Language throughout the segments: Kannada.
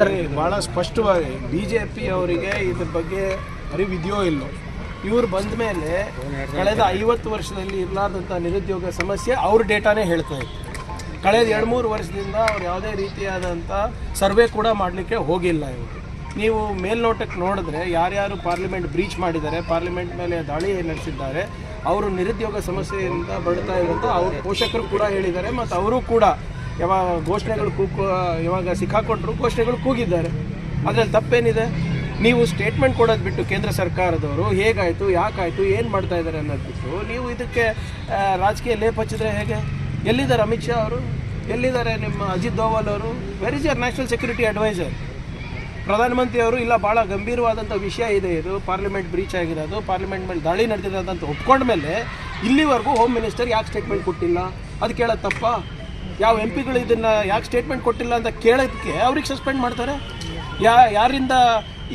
ಬಹಳ ಸ್ಪಷ್ಟವಾಗಿ ಬಿ ಜೆ ಪಿ ಅವರಿಗೆ ಇದ್ರ ಬಗ್ಗೆ ಅರಿವಿದೆಯೋ ಇಲ್ಲೋ. ಇವ್ರು ಬಂದ ಮೇಲೆ ಕಳೆದ ಐವತ್ತು ವರ್ಷದಲ್ಲಿ ಇರಲಾರ್ದಂಥ ನಿರುದ್ಯೋಗ ಸಮಸ್ಯೆ ಅವ್ರ ಡೇಟಾನೇ ಹೇಳ್ತಾ ಇತ್ತು. ಕಳೆದ ಎರಡು ಮೂರು ವರ್ಷದಿಂದ ಅವ್ರು ಯಾವುದೇ ರೀತಿಯಾದಂಥ ಸರ್ವೆ ಕೂಡ ಮಾಡಲಿಕ್ಕೆ ಹೋಗಿಲ್ಲ ಇವರು. ನೀವು ಮೇಲ್ನೋಟಕ್ಕೆ ನೋಡಿದ್ರೆ ಯಾರ್ಯಾರು ಪಾರ್ಲಿಮೆಂಟ್ ಬ್ರೀಚ್ ಮಾಡಿದ್ದಾರೆ, ಪಾರ್ಲಿಮೆಂಟ್ ಮೇಲೆ ದಾಳಿ ನಡೆಸಿದ್ದಾರೆ, ಅವರು ನಿರುದ್ಯೋಗ ಸಮಸ್ಯೆಯಿಂದ ಬಳಲ್ತಾ ಇರುವಂಥ ಅವ್ರ ಪೋಷಕರು ಕೂಡ ಹೇಳಿದ್ದಾರೆ, ಮತ್ತು ಅವರು ಕೂಡ ಯಾವಾಗ ಘೋಷಣೆಗಳು ಕೂಗು ಯಾವಾಗ ಸಿಕ್ಕಾಕೊಂಡ್ರು ಘೋಷಣೆಗಳು ಕೂಗಿದ್ದಾರೆ. ಅದರಲ್ಲಿ ತಪ್ಪೇನಿದೆ? ನೀವು ಸ್ಟೇಟ್ಮೆಂಟ್ ಕೊಡೋದು ಬಿಟ್ಟು ಕೇಂದ್ರ ಸರ್ಕಾರದವರು ಹೇಗಾಯಿತು, ಯಾಕಾಯಿತು, ಏನು ಮಾಡ್ತಾ ಇದ್ದಾರೆ ಅನ್ನೋದು ಬಿಟ್ಟು ನೀವು ಇದಕ್ಕೆ ರಾಜಕೀಯ ಲೇಪ್ ಹಚ್ಚಿದ್ರೆ ಹೇಗೆ? ಎಲ್ಲಿದ್ದಾರೆ ಅಮಿತ್ ಶಾ ಅವರು? ಎಲ್ಲಿದ್ದಾರೆ ನಿಮ್ಮ ಅಜಿತ್ ದೋವಲ್ ಅವರು? Where is your national security adviser ಪ್ರಧಾನಮಂತ್ರಿ ಅವರು, ಇಲ್ಲ ಭಾಳ ಗಂಭೀರವಾದಂಥ ವಿಷಯ ಇದೆ ಇದು. ಪಾರ್ಲಿಮೆಂಟ್ ಬ್ರೀಚ್ ಆಗಿರೋದು, ಪಾರ್ಲಿಮೆಂಟ್ ಮೇಲೆ ದಾಳಿ ನಡೆದಿರೋದಂತ ಒಪ್ಕೊಂಡ ಮೇಲೆ ಇಲ್ಲಿವರೆಗೂ ಹೋಮ್ ಮಿನಿಸ್ಟರ್ ಯಾಕೆ ಸ್ಟೇಟ್ಮೆಂಟ್ ಕೊಟ್ಟಿಲ್ಲ? ಅದು ಕೇಳೋದು ತಪ್ಪ? ಯಾವ ಎಂ ಪಿಗಳು ಇದನ್ನು ಯಾಕೆ ಸ್ಟೇಟ್ಮೆಂಟ್ ಕೊಟ್ಟಿಲ್ಲ ಅಂತ ಕೇಳೋದಕ್ಕೆ ಅವ್ರಿಗೆ ಸಸ್ಪೆಂಡ್ ಮಾಡ್ತಾರೆ? ಯಾ, ಯಾರಿಂದ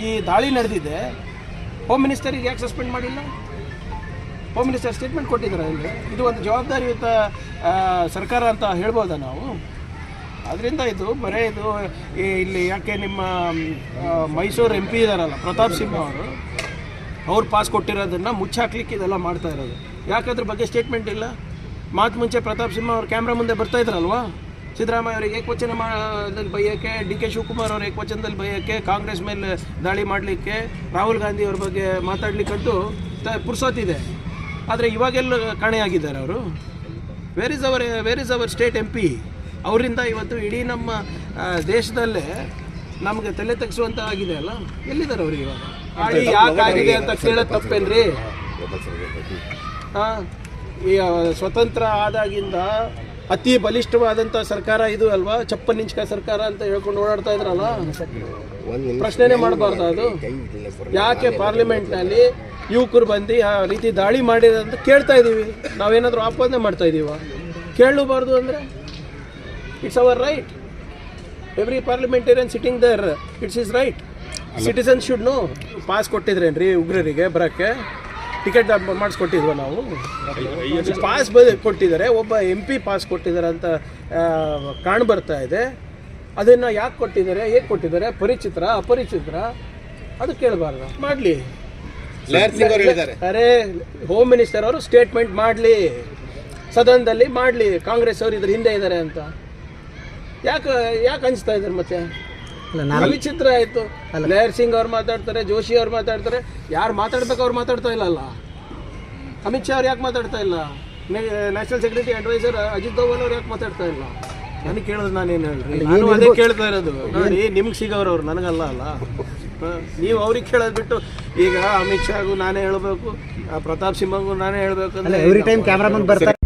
ಈ ದಾಳಿ ನಡೆದಿದೆ? ಹೋಮ್ ಮಿನಿಸ್ಟರಿಗೆ ಯಾಕೆ ಸಸ್ಪೆಂಡ್ ಮಾಡಿಲ್ಲ? ಹೋಮ್ ಮಿನಿಸ್ಟರ್ ಸ್ಟೇಟ್ಮೆಂಟ್ ಕೊಟ್ಟಿದ್ದಾರೆ ಇಲ್ಲಿ ಇದು ಒಂದು ಜವಾಬ್ದಾರಿಯುತ ಸರ್ಕಾರ ಅಂತ ಹೇಳ್ಬೋದಾ ನಾವು? ಅದರಿಂದ ಇದು ಬರೇ ಇದು ಇಲ್ಲಿ ಯಾಕೆ ನಿಮ್ಮ ಮೈಸೂರು ಎಂ ಪಿ ಇದ್ದಾರಲ್ಲ ಪ್ರತಾಪ್ ಸಿಂಹ ಅವರು, ಅವ್ರು ಪಾಸ್ ಕೊಟ್ಟಿರೋದನ್ನು ಮುಚ್ಚಾಕ್ಲಿಕ್ಕೆ ಇದೆಲ್ಲ ಮಾಡ್ತಾ ಇರೋದು. ಯಾಕಂದ್ರ ಬಗ್ಗೆ ಸ್ಟೇಟ್ಮೆಂಟ್ ಇಲ್ಲ? ಮಾತು ಮುಂಚೆ ಪ್ರತಾಪ್ ಸಿಂಹ ಅವ್ರು ಕ್ಯಾಮ್ರಾ ಮುಂದೆ ಬರ್ತಾ ಇದ್ರಲ್ವಾ? ಸಿದ್ದರಾಮಯ್ಯ ಅವರಿಗೆ ಏಕವಚನ ಮಾದಲ್ಲಿ ಬೈಯೋಕ್ಕೆ ಡಿ ಕೆ ಶಿವಕುಮಾರ್ ಅವ್ರ ಏಕವಚನದಲ್ಲಿ ಬೈಯೋಕ್ಕೆ ಕಾಂಗ್ರೆಸ್ ಮೇಲೆ ದಾಳಿ ಮಾಡಲಿಕ್ಕೆ ರಾಹುಲ್ ಗಾಂಧಿ ಅವ್ರ ಬಗ್ಗೆ ಮಾತಾಡ್ಲಿಕ್ಕಂತೂ ತ ಪುರ್ಸೋತಿದೆ ಆದರೆ ಇವಾಗೆಲ್ಲ ಕಾಣೆಯಾಗಿದ್ದಾರೆ ಅವರು. Where is our where is our state M P ಅವರಿಂದ ಇವತ್ತು ಇಡೀ ನಮ್ಮ ದೇಶದಲ್ಲೇ ನಮಗೆ ತಲೆ ತಗ್ಸುವಂತ ಆಗಿದೆ ಅಲ್ಲ? ಎಲ್ಲಿದ್ದಾರೆ ಅವ್ರಿಗೆ ಇವಾಗ? ಯಾಕೆ ಆಗಿದೆ ಅಂತ ಕೇಳೋದು ತಪ್ಪೇನ್ರಿ? ಹಾಂ ಈ ಸ್ವತಂತ್ರ ಆದಾಗಿಂದ ಅತಿ ಬಲಿಷ್ಠವಾದಂಥ ಸರ್ಕಾರ ಇದು ಅಲ್ವಾ? ಚಪ್ಪನಿಂಚಕ ಸರ್ಕಾರ ಅಂತ ಹೇಳ್ಕೊಂಡು ಓಡಾಡ್ತಾ ಇದ್ರಲ್ಲ? ಪ್ರಶ್ನೆನೇ ಮಾಡಬಾರ್ದು ಅದು. ಯಾಕೆ ಪಾರ್ಲಿಮೆಂಟ್ನಲ್ಲಿ ಯುವಕರು ಬಂದು ಆ ರೀತಿ ದಾಳಿ ಮಾಡಿದೆ ಅಂತ ಕೇಳ್ತಾ ಇದ್ದೀವಿ ನಾವೇನಾದರೂ ಆಪಾದನೆ ಮಾಡ್ತಾ ಇದ್ದೀವ ಕೇಳಬಾರ್ದು ಅಂದರೆ? It's our right every parliamentarian sitting there it's is right citizen should know pass ಕೊಟ್ಟಿದ್ರೇನ್ರಿ ಉಗ್ರರಿಗೆ ಬರೋಕ್ಕೆ? ಟಿಕೆಟ್ ಮಾಡಿಸ್ಕೊಟ್ಟಿದ್ವ ನಾವು? ಪಾಸ್ ಬ ಕೊಟ್ಟಿದ್ದಾರೆ ಒಬ್ಬ ಎಂ ಪಿ ಪಾಸ್ ಕೊಟ್ಟಿದ್ದಾರೆ ಅಂತ ಕಾಣ್ಬರ್ತಾ ಇದೆ. ಅದನ್ನು ಯಾಕೆ ಕೊಟ್ಟಿದ್ದಾರೆ ಹೇಗೆ ಕೊಟ್ಟಿದ್ದಾರೆ? ಪರಿಚಿತ್ರ ಅಪರಿಚಿತ್ರ? ಅದು ಕೇಳಬಾರ್ದು. ಮಾಡಲಿ. ಅರೆ ಹೋಮ್ ಮಿನಿಸ್ಟರ್ ಅವರು ಸ್ಟೇಟ್ಮೆಂಟ್ ಮಾಡಲಿ. ಸದನದಲ್ಲಿ ಮಾಡಲಿ. ಕಾಂಗ್ರೆಸ್ ಅವರು ಇದ್ರ ಹಿಂದೆ ಇದ್ದಾರೆ ಅಂತ. ಯಾಕೆ ಯಾಕೆ ಅನಿಸ್ತಾ ಇದ್ದಾರೆ ಮತ್ತೆ? ವಿಚಿತ್ರ ಆಯ್ತು. ಲೇಯರ್ ಸಿಂಗ್ ಅವ್ರು ಮಾತಾಡ್ತಾರೆ ಜೋಶಿ ಅವ್ರು ಮಾತಾಡ್ತಾರೆ. ಯಾರು ಮಾತಾಡ್ಬೇಕು ಅವ್ರು ಮಾತಾಡ್ತಾ ಇಲ್ಲಲ್ಲ? ಅಮಿತ್ ಶಾ ಅವ್ರು ಯಾಕೆ ಮಾತಾಡ್ತಾ ಇಲ್ಲ? National security adviser Ajit Doval ಅವ್ರು ಯಾಕೆ ಮಾತಾಡ್ತಾ ಇಲ್ಲ? ನನಗೆ ಕೇಳೋದು ನಾನೇನು ಹೇಳ್ರಿ? ನಾನು ಅದೇ ಕೇಳ್ತಾ ಇರೋದು. ನೋಡಿ ನಿಮ್ಗೆ ಸಿಗೋರು ನನಗಲ್ಲ ಅಲ್ಲ? ನೀವು ಅವ್ರಿಗೆ ಕೇಳೋದು ಬಿಟ್ಟು ಈಗ ಅಮಿತ್ ಶಾಗೂ ನಾನೇ ಹೇಳಬೇಕು ಪ್ರತಾಪ್ ಸಿಂಹಗೂ ನಾನೇ ಹೇಳಬೇಕು ಅಂದ್ರೆ ಎವ್ರಿ ಟೈಮ್ ಕ್ಯಾಮ್ರಾ ಮುಂದೆ ಬರ್ತಾರೆ